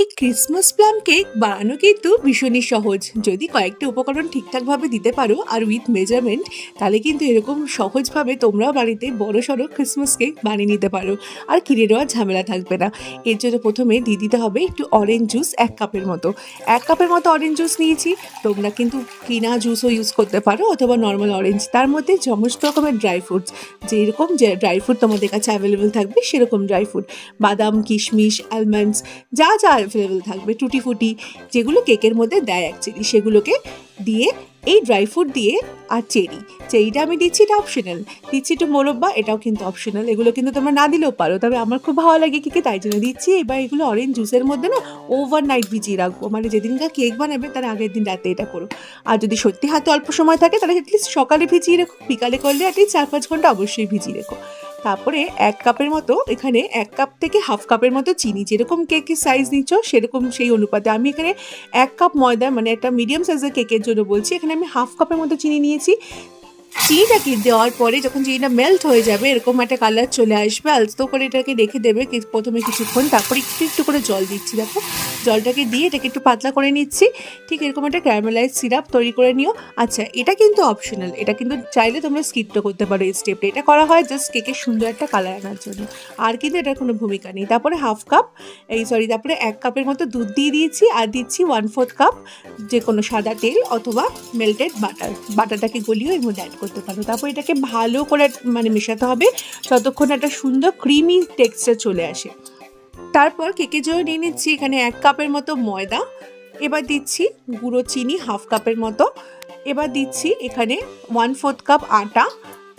এই Christmas plum cake বানানো কিন্তু ভীষণই সহজ। যদি কয়েকটা উপকরণ ঠিকঠাকভাবে দিতে পারো আর উইথ মেজারমেন্ট তাহলে কিন্তু এরকম সহজভাবে তোমরাও বাড়িতে বড় সড়ো ক্রিসমাস কেক বানিয়ে নিতে পারো। আর কিনে নেওয়ার ঝামেলা থাকবে না। এর জন্য প্রথমে দিয়ে দিতে হবে একটু অরেঞ্জ জুস এক কাপের মতো। এক কাপের মতো অরেঞ্জ জুস নিয়েছি। তোমরা কিন্তু কিনা জুসও ইউজ করতে পারো অথবা নর্মাল অরেঞ্জ তার মধ্যে সমস্ত রকমের ড্রাই ফ্রুটস যেরকম যে ড্রাই ফ্রুট তোমাদের কাছে অ্যাভেলেবেল থাকবে সেরকম ড্রাই ফ্রুট বাদাম, কিশমিশ অ্যালমন্ডস যা যা অ্যাভেলেবেল থাকবে টুটি ফুটি যেগুলো কেকের মধ্যে দেয় অ্যাকচুয়ালি সেগুলোকে দিয়ে, এই ড্রাই ফ্রুট দিয়ে আর চেরি। চেরিটা আমি দিচ্ছি এটা অপশনাল দিচ্ছি একটু মোরব্বা, এটাও কিন্তু অপশনাল এগুলো কিন্তু তোমরা না দিলেও পারো, তবে আমার খুব ভালো লাগে কেকে তাই জন্য দিচ্ছি। এবার এগুলো অরেঞ্জ জুসের মধ্যে না ওভার নাইট ভিজিয়ে রাখব। মানে যেদিনকার কেক বানাবে, তার আগের দিন রাতে এটা করো। আর যদি সত্যি হাতে অল্প সময় থাকে, তাহলে অ্যাটলিস্ট সকালে ভিজিয়ে রেখো, বিকালে করলে অ্যাটলিস্ট চার পাঁচ ঘণ্টা অবশ্যই ভিজিয়ে রেখো। তারপরে এক কাপের মতো এখানে এক কাপ থেকে হাফ কাপের মতো চিনি, যেরকম কেকের সাইজ নিচ্ছ, সেরকম সেই অনুপাতে। আমি এখানে এক কাপ ময়দা মানে একটা মিডিয়াম সাইজের কেকের জন্য বলছি। এখানে আমি হাফ কাপের মতো চিনি নিয়েছি। চিনিটাকে দেওয়ার পরে যখন চিনিটা মেল্ট হয়ে যাবে, এরকম একটা কালার চলে আসবে। আলতো করে এটাকে রেখে দেবে প্রথমে কিছুক্ষণ, তারপরে একটু একটু করে জল দিচ্ছি, দেখো। জলটাকে দিয়ে এটাকে একটু পাতলা করে নিচ্ছি। ঠিক এরকম একটা ক্যারামেলাইজ সিরাপ তৈরি করে নিও। আচ্ছা এটা কিন্তু অপশনাল এটা কিন্তু চাইলে তোমরা স্কিপটা করতে পারো এই স্টেপটা এটা করা হয় জাস্ট কেকের সুন্দর একটা কালার আনার জন্য। আর কিন্তু এটার কোনো ভূমিকা নেই। তারপরে হাফ কাপ এই সরি তারপরে এক কাপের মতো দুধ দিয়ে দিয়েছি। আর দিচ্ছি ওয়ান ফোর্থ কাপ যে কোনো সাদা তেল অথবা মেল্টেড বাটার বাটারটাকে গলিয়ে এর মধ্যে অ্যাড করতে পারো তারপর এটাকে ভালো করে মানে মেশাতে হবে যতক্ষণ একটা সুন্দর ক্রিমি টেক্সচার চলে আসে। তারপর কেকের জন্য নিয়ে নিচ্ছি এখানে এক কাপের মতো ময়দা। এবার দিচ্ছি গুঁড়ো চিনি হাফ কাপের মতো। এবার দিচ্ছি এখানে ওয়ান ফোর্থ কাপ আটা।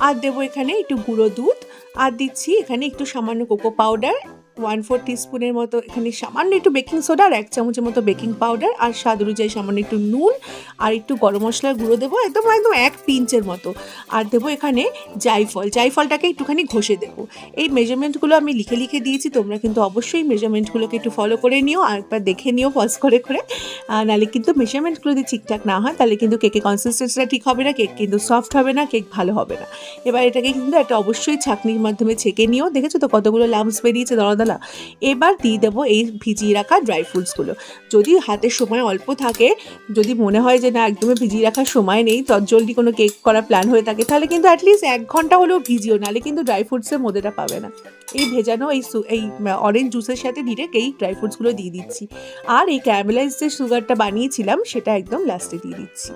আর দেবো এখানে একটু গুঁড়ো দুধ। আর দিচ্ছি এখানে একটু সামান্য কোকো পাউডার ওয়ান ফোর টিস্পুনের মতো এখানে সামান্য একটু বেকিং সোডা আর এক চামচের মতো বেকিং পাউডার আর স্বাদ অনুযায়ী সামান্য একটু নুন আর একটু গরম মশলার গুঁড়ো দেবো একদম একদম এক পিঞ্চের মতো। আর দেবো এখানে জাইফল জাইফলটাকে একটুখানি ঘষে দেবো। এই মেজারমেন্টগুলো আমি লিখে লিখে দিয়েছি, তোমরা কিন্তু অবশ্যই মেজারমেন্টগুলোকে একটু ফলো করে নিও আর একবার দেখে নিও পজ করে করে। নাহলে কিন্তু মেজারমেন্টগুলো যদি ঠিকঠাক না হয়, তাহলে কিন্তু কেকের কনসিস্টেন্সিটা ঠিক হবে না কেক কিন্তু সফট হবে না কেক ভালো হবে না। এবার এটাকে কিন্তু একটা অবশ্যই ছাঁকনির মাধ্যমে ছেঁকে নিও। দেখেছ তো কতগুলো লাম্পস বেরিয়েছে? দলাদলা এবার দিয়ে দেবো এই ভিজিয়ে রাখা ড্রাই ফ্রুটসগুলো যদি হাতে সময় অল্প থাকে, যদি মনে হয় যে না, একদমই ভিজিয়ে রাখার সময় নেই তৎজলদি কোনো কেক করার প্ল্যান হয়ে থাকে, তাহলে কিন্তু অ্যাটলিস্ট এক ঘণ্টা হলেও ভিজিও, নাহলে কিন্তু ড্রাই ফ্রুটসের মধ্যেটা পাবে না। এই ভেজানো এই এই অরেঞ্জ জুসের সাথে ডিরেক্ট এই ড্রাই ফ্রুটসগুলো দিয়ে দিচ্ছি। আর এই ক্যারামেলাইজ যে সুগারটা বানিয়েছিলাম, সেটা একদম লাস্টে দিয়ে দিচ্ছি।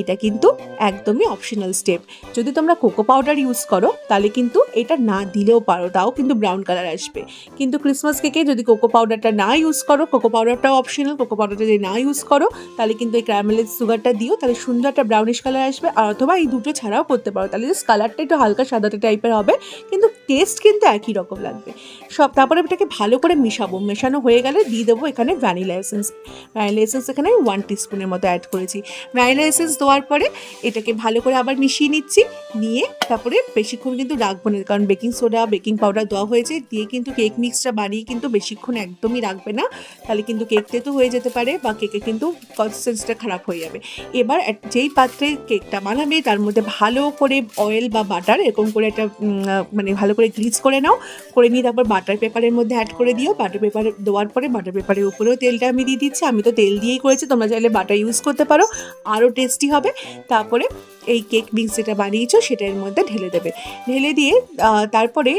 এটা কিন্তু একদমই অপশনাল স্টেপ যদি তোমরা কোকো পাউডার ইউজ করো, তাহলে কিন্তু এটা না দিলেও পারো, তাও কিন্তু ব্রাউন কালার আসবে। কিন্তু ক্রিসমাস কেকে যদি কোকো পাউডারটা না ইউজ করো কোকো পাউডারটাও অপশনাল কোকো পাউডারটা যদি না ইউজ করো, তাহলে কিন্তু এই ক্যারামেলাইজ সুগারটা দিও, তাহলে সুন্দর একটা ব্রাউনিশ কালার আসবে। আর অথবা এই দুটো ছাড়াও করতে পারো, তাহলে জাস্ট কালারটা একটু হালকা সাদাতে টাইপের হবে, কিন্তু টেস্ট কিন্তু একই রকম লাগবে। সব, তারপরে এটাকে ভালো করে মিশাবো। মেশানো হয়ে গেলে দিয়ে দেবো এখানে ভ্যানিলা এসেন্স ভ্যানিলা এসেন্স এখানে ওয়ান টিস্পুনের মতো অ্যাড করেছি। ভ্যানিলা এসেন্স দেওয়ার পরে এটাকে ভালো করে আবার মিশিয়ে নিচ্ছি। নিয়ে তারপরে বেশিক্ষণ কিন্তু রাখব না, কারণ বেকিং সোডা, বেকিং পাউডার দেওয়া হয়েছে। দিয়ে কিন্তু কেক মিক্সটা বানিয়ে কিন্তু বেশিক্ষণ একদমই রাখবে না। তাহলে কিন্তু কেক তেতো হয়ে যেতে পারে বা কেকে কিন্তু কনসিস্টেন্সিটা খারাপ হয়ে যাবে। এবার যেই পাত্রে কেকটা বানাবে তার মধ্যে ভালো করে অয়েল বা বাটার এরকম করে একটা মানে ভালো করে গ্লিচ করে নাও। করে নিয়ে তারপর বাটার পেপারের মধ্যে অ্যাড করে দিও। বাটার পেপার দেওয়ার পরে বাটার পেপারের উপরেও তেলটা আমি দিয়ে দিচ্ছি। আমি তো তেল দিয়েই করেছি, তোমরা চাইলে বাটার ইউজ করতে পারো। আরও টেস্টি হবে তারপরে এই কেক মিক্স যেটা বানিয়েছো সেটা এর মধ্যে ঢেলে দেবে। ঢেলে দিয়ে তারপরে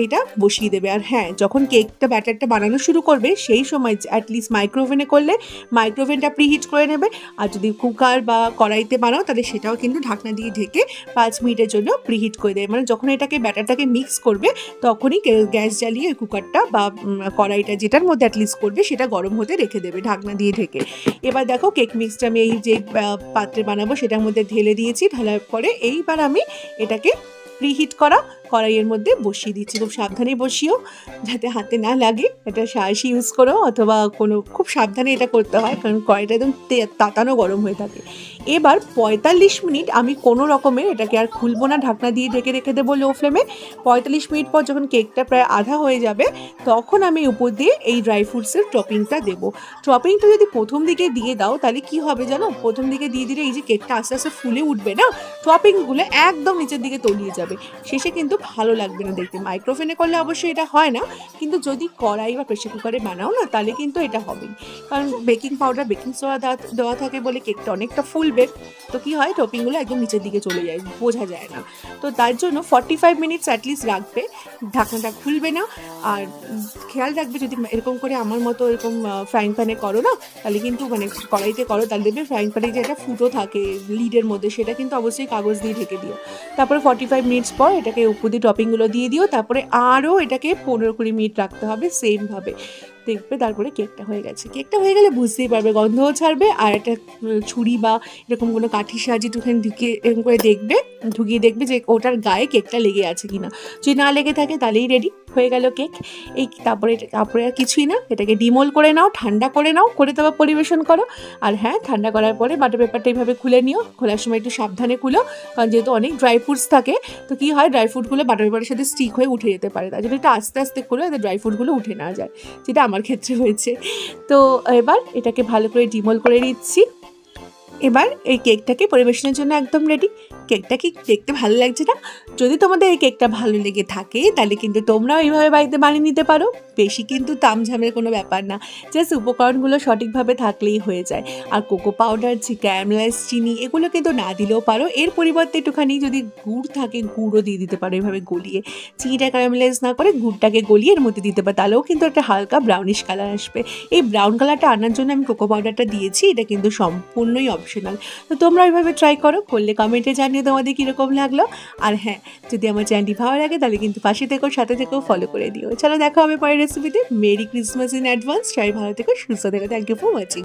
এইটা বসিয়ে দেবে। আর হ্যাঁ যখন কেকটা ব্যাটারটা বানানো শুরু করবে, সেই সময় অ্যাটলিস্ট মাইক্রোওভেনে করলে মাইক্রোওভেনটা প্রিহিট করে নেবে। আর যদি কুকার বা কড়াইতে বানাও, তাহলে সেটাও কিন্তু ঢাকনা দিয়ে ঢেকে পাঁচ মিনিটের জন্য প্রিহিট করে দেবে। মানে যখন এটাকে ব্যাটারটাকে মিক্স করবে, তখনই গ্যাস জ্বালিয়ে কুকারটা বা কড়াইটা যেটার মধ্যে অ্যাটলিস্ট করবে, সেটা গরম হতে রেখে দেবে ঢাকনা দিয়ে ঢেকে। এবার দেখো কেক মিক্সটা আমি এই যে পাত্রে বানাবো, সেটার মধ্যে ঢেলে দিয়েছি। ঢালার পরে এইবার আমি এটাকে প্রিহিট করা কড়াইয়ের মধ্যে বসিয়ে দিচ্ছি। খুব সাবধানে বসিও, যাতে হাতে না লাগে। এটা সাহসী ইউজ করো, অথবা কোনো, খুব সাবধানে এটা করতে হয়, কারণ কড়াইটা একদম তাতানো গরম হয়ে থাকে। এবার পঁয়তাল্লিশ মিনিট আমি কোনো রকমের এটাকে আর খুলবো না, ঢাকনা দিয়ে ঢেকে রেখে দেবো লো ফ্লেমে পঁয়তাল্লিশ মিনিট পর যখন কেকটা প্রায় আধা হয়ে যাবে, তখন আমি উপর দিয়ে এই ড্রাই ফ্রুটসের টপিংটা দেবো। টপিংটা যদি প্রথম দিকে দিয়ে দাও, তাহলে কি হবে জানো? প্রথম দিকে দিয়ে দিলে এই যে কেকটা আস্তে আস্তে ফুলে উঠবে না টপিংগুলো একদম নিচের দিকে তলিয়ে যাবে। শেষে কিন্তু ভালো লাগবে না দেখতে। মাইক্রোফোনে করলে অবশ্যই এটা হয় না, কিন্তু যদি কড়াই বা প্রেশার কুকারে বানাও না, তাহলে কিন্তু এটা হবেই। কারণ বেকিং পাউডার বেকিং সোডা দেওয়া থাকে বলে কেকটা অনেকটা ফুলবে, তো কি হয়? টপিংগুলো একদম নিচের দিকে চলে যায়, বোঝা যায় না। তো তার জন্য ফর্টি ফাইভ মিনিটস অ্যাটলিস্ট রাখবে, ঢাকনাটা খুলবে না। আর খেয়াল রাখবে যদি এরকম করে আমার মতো এরকম ফ্রাইং প্যানে করো না, তাহলে কিন্তু মানে কড়াইতে করো, তাহলে দেখবে ফ্রাইং প্যানে যে একটা ফুটো থাকে লিডের মধ্যে, সেটা কিন্তু অবশ্যই কাগজ দিয়ে ঢেকে দিও। তারপরে ফর্টি ফাইভ মিনিটস পর এটাকে উপর দিয়ে টপিংগুলো দিয়ে দিও, তারপরে আরও এটাকে পনেরো কুড়ি মিনিট রাখতে হবে সেমভাবে দেখবে, তারপরে কেকটা হয়ে গেছে। কেকটা হয়ে গেলে বুঝতেই পারবে, গন্ধও ছাড়বে, আর একটা ছুরি বা এরকম কোনো কাঠি সাজি একটুখানি ঢুকিয়ে এরকম করে দেখবে, ঢুকিয়ে দেখবে যে ওটার গায়ে কেকটা লেগে আছে কিনা। যদি না লেগে থাকে, তাহলেই রেডি হয়ে গেল কেক। এই তারপরে তারপরে আর কিছুই না। এটাকে ডিমোল করে নাও, ঠান্ডা করে নাও, করে তারপর পরিবেশন করো। আর হ্যাঁ ঠান্ডা করার পরে বাটার পেপারটা এইভাবে খুলে নিও। খোলার সময় একটু সাবধানে খুলো কারণ যেহেতু অনেক ড্রাই ফ্রুটস থাকে, তো কী হয়, ড্রাই ফ্রুটগুলো বাটার পেপারের সাথে স্টিক হয়ে উঠে যেতে পারে। তার জন্য একটু আস্তে আস্তে খুলে যাতে ড্রাই ফ্রুটগুলো উঠে না যায়, যেটা আমার ক্ষেত্রে হয়েছে। তো এবার এটাকে ভালো করে ডিমোল করে নিচ্ছি। এবার এই কেকটাকে পরিবেশনের জন্য একদম রেডি কেকটা কি দেখতে ভালো লাগছে না? যদি তোমাদের এই কেকটা ভালো লেগে থাকে, তাহলে কিন্তু তোমরাও এইভাবে বাড়িতে বানিয়ে নিতে পারো। বেশি কিন্তু তামঝামের কোনো ব্যাপার না। জাস্ট উপকরণগুলো সঠিকভাবে থাকলেই হয়ে যায়। আর কোকো পাউডার, যে ক্যারামেলাইজ চিনি, এগুলো কিন্তু না দিলেও পারো। এর পরিবর্তে একটুখানি যদি গুড় থাকে, গুড়ও দিয়ে দিতে পারো এভাবে গলিয়ে। চিনিটা ক্যারামেলাইজ না করে গুড়টাকে গলিয়ে এর মধ্যে দিতে পারো। তাহলেও কিন্তু একটা হালকা ব্রাউনিশ কালার আসবে। এই ব্রাউন কালারটা আনার জন্য আমি কোকো পাউডারটা দিয়েছি। এটা কিন্তু সম্পূর্ণই অপশনাল তো তোমরা ওইভাবে ট্রাই করো। করলে কমেন্টে জানিয়ে তোমাদের কীরকম লাগল। আর হ্যাঁ যদি আমার চ্যানেলটি ভালো লাগে, তাহলে কিন্তু পাশে থেকেও, সাথে থেকেও ফলো করে দিও। চলো, দেখা হবে পরের রেসিপিতে মেরি ক্রিসমাস ইন অ্যাডভান্স সবাই ভালো থেকো, সুস্থ থেকো। Thank you for watching